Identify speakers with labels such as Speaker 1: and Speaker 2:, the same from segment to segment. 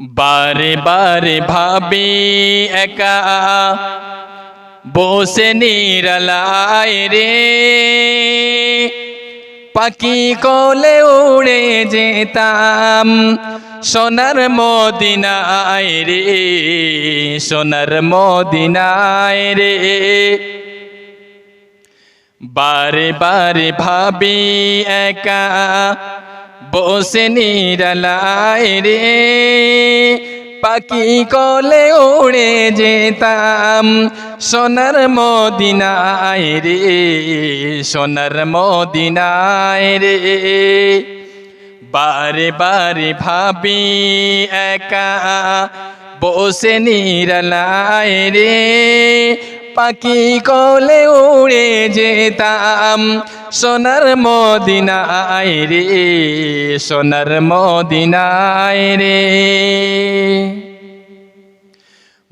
Speaker 1: বারে বারে ভাবি একা। বসে নিরলায় রে। পাখি কোলে উড়ে যেতাম। সোনার মদিনায় রে, সোনার মদিনায় রে। বারে বারে ভাবি একা। বসে নিরলায় রে। পাখি কলে উড়ে যেতাম। সোনার মদিনায় রে, সোনার মদিনায় রে। বারে বারে ভাবি একা, বসে নিরলায় রে। পাখি কলে উড়ে যেতাম, সোনার মদিনায় রে, সোনার মদিনায় রে।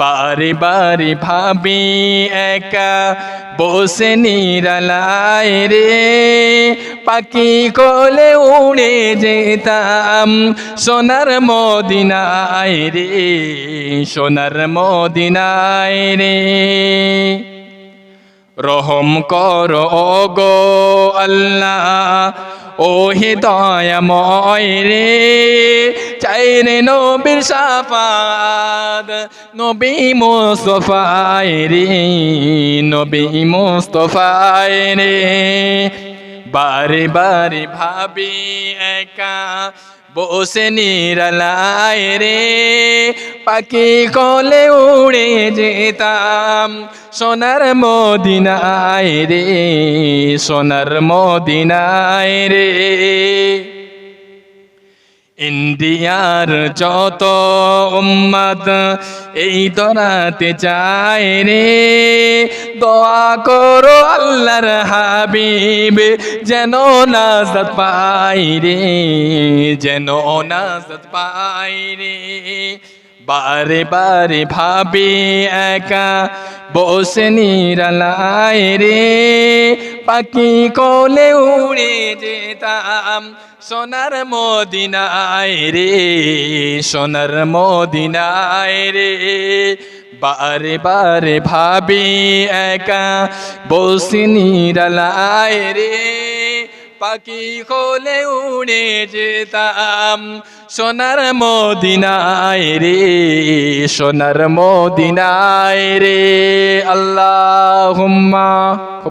Speaker 1: বারে বারে ভাবি একা, বসে নিরালায় রে। পাখি কোলে উড়ে যেতাম, সোনার মদিনায় রে, সোনার মদিনায় রে। রহম কর গো আল্লাহ ও হে দয়াময় রে। চাই নবীর সাফাদ নবী মোস্তফায় রে, নবী মোস্তফায় রে। বারে বারে ভাবি একা, বসে নিরলায় রে। পাখি কলে উড়ে যেতাম, সোনার মদিনায় রে, সোনার মদিনায় রে। ইন্ডিয়ার যত উম্মত এই দরাতে চায় রে। দোয়া করো আল্লাহর হাবিব, যেন নাজত পাই রে, যেন নাজত পাই রে। বারে বারে ভাবি একা, বসে নিরালায় রে। পাখি কোলে উড়ে যেতাম। সোনার মদিনায় রে, সোনার মদিনায় রে। বারে বারে ভাবি একা বসে নিরালায় রে। পাখি কোলে উড়ে যেতাম, সোনার মদিনায় রে, সোনার মদিনায় রে। আল্লাহ